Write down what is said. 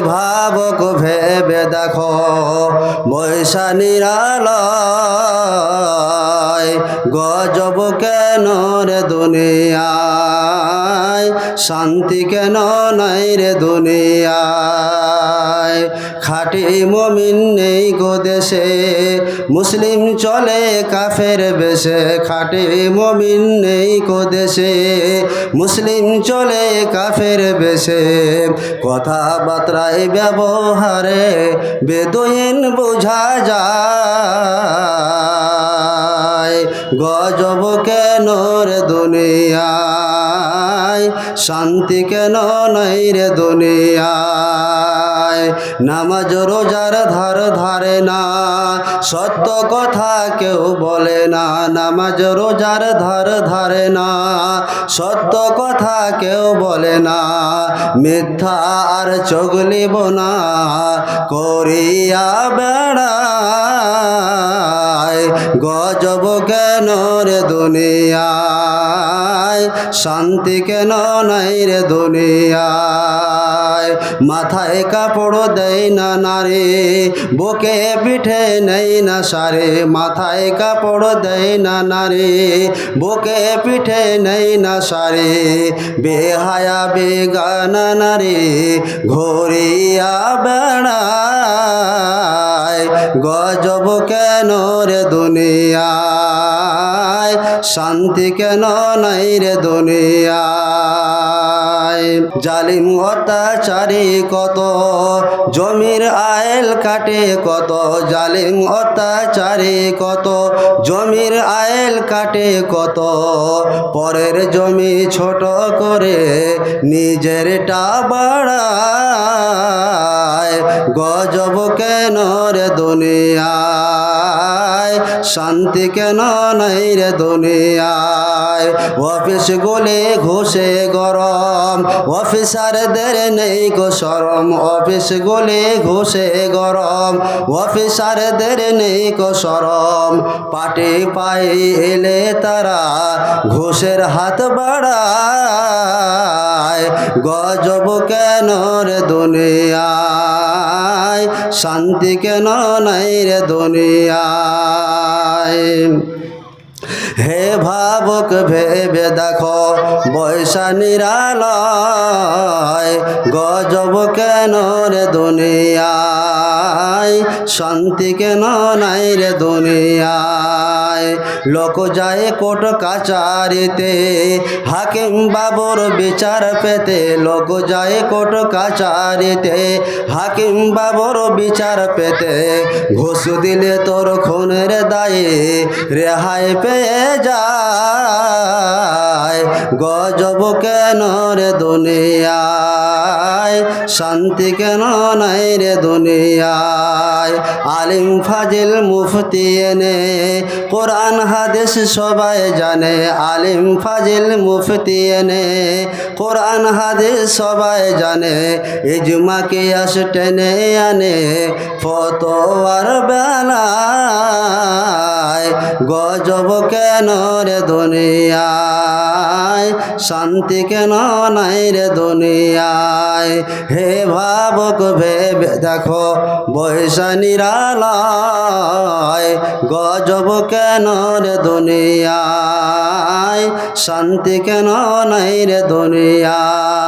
ভাবক ভেবে দেখো বৈশা নিরালয় গজব কেন রে দুনিয়ায়? শান্তি কেন নাই রে দুনিয়ায়? খাটি মমিন নেই গো দেশে। মুসলিম চলে কাফের বেশে, খাটি মমিন নেই গো দেশে। মুসলিম চলে কাফের বেশে, কথাবার্তায় ব্যবহারে বেদইন বোঝা যায়। গজব কেন রে দুনিয়ায়? শান্তি কেন নাই রে দুনিয়ায়? নামাজ রোজার ধার ধারে না। সত্য কথা কেউ বলে না, নামাজ রোজার ধার ধারে না। সত্য কথা কেউ বলে না, মিথ্যা আর চগলিব না, করিয়া বেড়ায় গজব কেন রে দুনিয়ায়? শান্তি কেন নাই রে দুনিয়ায় মাথায় কাপড় দেয় না নারে, বুকে পিঠে নেই না সারে। মাথায় কাপড় দেয় না নারে, বুকে পিঠে নেই না সারে। বেহায়া বেগানা নারে ঘোরিয়া বেড়ায়। গজব কেন রে দুনিয়ায়? শান্তি কেন নাই রে দুনিয়ায় জালিম অত্যাচারী কত? জমির আয়েল কাটে কত? জালিম অত্যাচারী কত? জমির আয়েল কাটে কত? পরের জমি ছোট করে নিজেরটা বাড়ায়। গজব কেন রে দুনিয়ায় শান্তি কেন নাই রে দুনিয়ায়? অফিস গুলি ঘুষে গরম, অফিসারদের নেই গো সরম অফিস গুলি ঘুষে গরম, অফিসারদের নেই গো সরম পাটে পায়ে এলে তারা ঘুষের হাত বাড়ায়। গজব কেন রে দুনিয়ায়? শান্তি কেন নাই রে দুনিয়ায়? হে ভাবক ভেবে দেখো বৈশা নিরালয় গজব কেন রে দুনিয়ায়? শান্তি কেন নাই রে দুনিয়ায় লোক যায় কোট কাচারিতে, হাকিম বাবুর বিচার পেতে। লোক যায় কোট কাচারিতে, হাকিম বাবুর বিচার পেতে। ঘুষ দিলে তোর খুনের দায়ে রেহাই পেয়ে যায়। গজব কেন রে দুনিয়ায় শান্তি কেন নাই রে দুনিয়ায়? আলিম, ফাজিল, মুফতি এনে কোরআন, হাদিস সবাই জানে। আলিম, ফাজিল, মুফতি এনে কোরআন, হাদিস সবাই জানে। ইজমা, কিয়াস টেনে আনে, ফতোয়ার বেলায় গজব কেন রে দুনিয়ায়? শান্তি কেন নাই রে দুনিয়ায়? হে ভাবক ভেবে দেখো বৈশা নিরালয় গজব কেন রে দুনিয়ায়? শান্তি কেন নাই রে দুনিয়ায়?